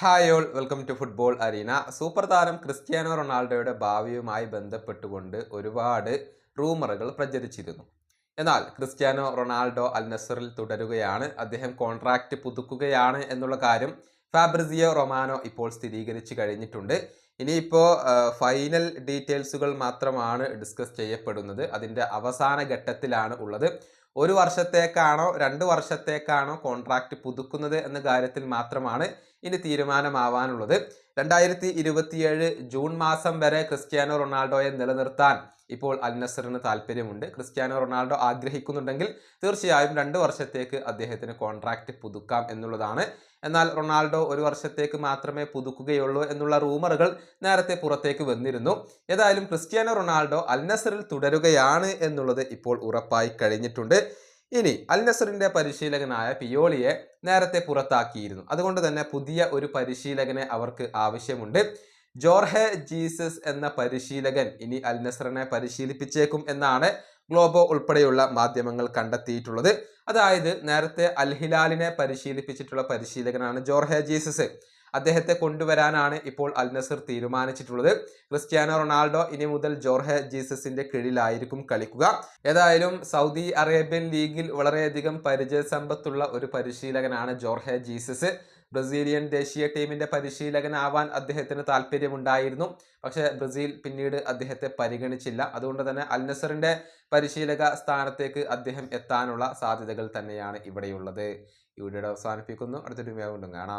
Hi all welcome to football arena super താരം Cristiano റൊണാൾഡോയുടെ ഭാവിയുമായി ബന്ധപ്പെട്ടുകൊണ്ട് ഒരുപാട് റൂമറുകൾ പ്രചരിച്ചിരുന്നു. എന്നാൽ ക്രിസ്ത്യാനോ റൊണാൾഡോ അൽ നസറിൽ തുടരുകയാണ് അദ്ദേഹം കോൺട്രാക്റ്റ് പുതുക്കുകയാണ് എന്നുള്ള കാര്യം ഫാബ്രിസിയോ റൊമാനോ ഇപ്പോൾ സ്ഥിരീകരിച്ചു കഴിഞ്ഞിട്ടുണ്ട്. ഇനിയിപ്പോൾ ഫൈനൽ ഡീറ്റെയിൽസുകൾ മാത്രമാണ് ഡിസ്കസ് ചെയ്യപ്പെടുന്നത്. അതിന്റെ അവസാന ഘട്ടത്തിലാണ് ഉള്ളത്. ഒരു വർഷത്തേക്കാണോ രണ്ട് വർഷത്തേക്കാണോ കോൺട്രാക്റ്റ് പുതുക്കുന്നത് എന്ന കാര്യത്തിൽ മാത്രമാണ് ഇനി തീരുമാനമാവാനുള്ളത്. രണ്ടായിരത്തി ഇരുപത്തിയേഴ് ജൂൺ മാസം വരെ ക്രിസ്ത്യാനോ റൊണാൾഡോയെ നിലനിർത്താൻ ഇപ്പോൾ അൽനസറിന് താല്പര്യമുണ്ട്. ക്രിസ്ത്യാനോ റൊണാൾഡോ ആഗ്രഹിക്കുന്നുണ്ടെങ്കിൽ തീർച്ചയായും രണ്ട് വർഷത്തേക്ക് അദ്ദേഹത്തിന് കോൺട്രാക്റ്റ് പുതുക്കാം എന്നുള്ളതാണ്. എന്നാൽ റൊണാൾഡോ ഒരു വർഷത്തേക്ക് മാത്രമേ പുതുക്കുകയുള്ളൂ എന്നുള്ള റൂമറുകൾ നേരത്തെ പുറത്തേക്ക് വന്നിരുന്നു. ഏതായാലും ക്രിസ്ത്യാനോ റൊണാൾഡോ അൽനസറിൽ തുടരുകയാണ് എന്നുള്ളത് ഇപ്പോൾ ഉറപ്പായി കഴിഞ്ഞിട്ടുണ്ട്. ഇനി അൽ നസറിന്റെ പരിശീലകനായ പിയോളിയെ നേരത്തെ പുറത്താക്കിയിരുന്നു. അതുകൊണ്ട് തന്നെ പുതിയ ഒരു പരിശീലകനെ അവർക്ക് ആവശ്യമുണ്ട്. ജോർഹെ ജീസസ് എന്ന പരിശീലകൻ ഇനി അൽ നസറിനെ പരിശീലിപ്പിച്ചേക്കും എന്നാണ് ഗ്ലോബോ ഉൾപ്പെടെയുള്ള മാധ്യമങ്ങൾ കണ്ടെത്തിയിട്ടുള്ളത്. അതായത് നേരത്തെ അൽ ഹിലാലിനെ പരിശീലിപ്പിച്ചിട്ടുള്ള പരിശീലകനാണ് ജോർഹെ ജീസസ്. അദ്ദേഹത്തെ കൊണ്ടുവരാനാണ് ഇപ്പോൾ അൽ നസർ തീരുമാനിച്ചിട്ടുള്ളത്. ക്രിസ്ത്യാനോ റൊണാൾഡോ ഇനി മുതൽ ജോർഹെ ജീസസിന്റെ കീഴിലായിരിക്കും കളിക്കുക. ഏതായാലും സൗദി അറേബ്യൻ ലീഗിൽ വളരെയധികം പരിചയസമ്പത്തുള്ള ഒരു പരിശീലകനാണ് ജോർഹെ ജീസസ്. ബ്രസീലിയൻ ദേശീയ ടീമിന്റെ പരിശീലകനാവാൻ അദ്ദേഹത്തിന് താല്പര്യമുണ്ടായിരുന്നു പക്ഷെ ബ്രസീൽ പിന്നീട് അദ്ദേഹത്തെ പരിഗണിച്ചില്ല. അതുകൊണ്ട് തന്നെ അൽനസറിന്റെ പരിശീലക സ്ഥാനത്തേക്ക് അദ്ദേഹം എത്താനുള്ള സാധ്യതകൾ തന്നെയാണ് ഇവിടെയുള്ളത്. ഇവിടെ അവസാനിപ്പിക്കുന്നു. അടുത്തൊരു വീണ്ടും കാണാം.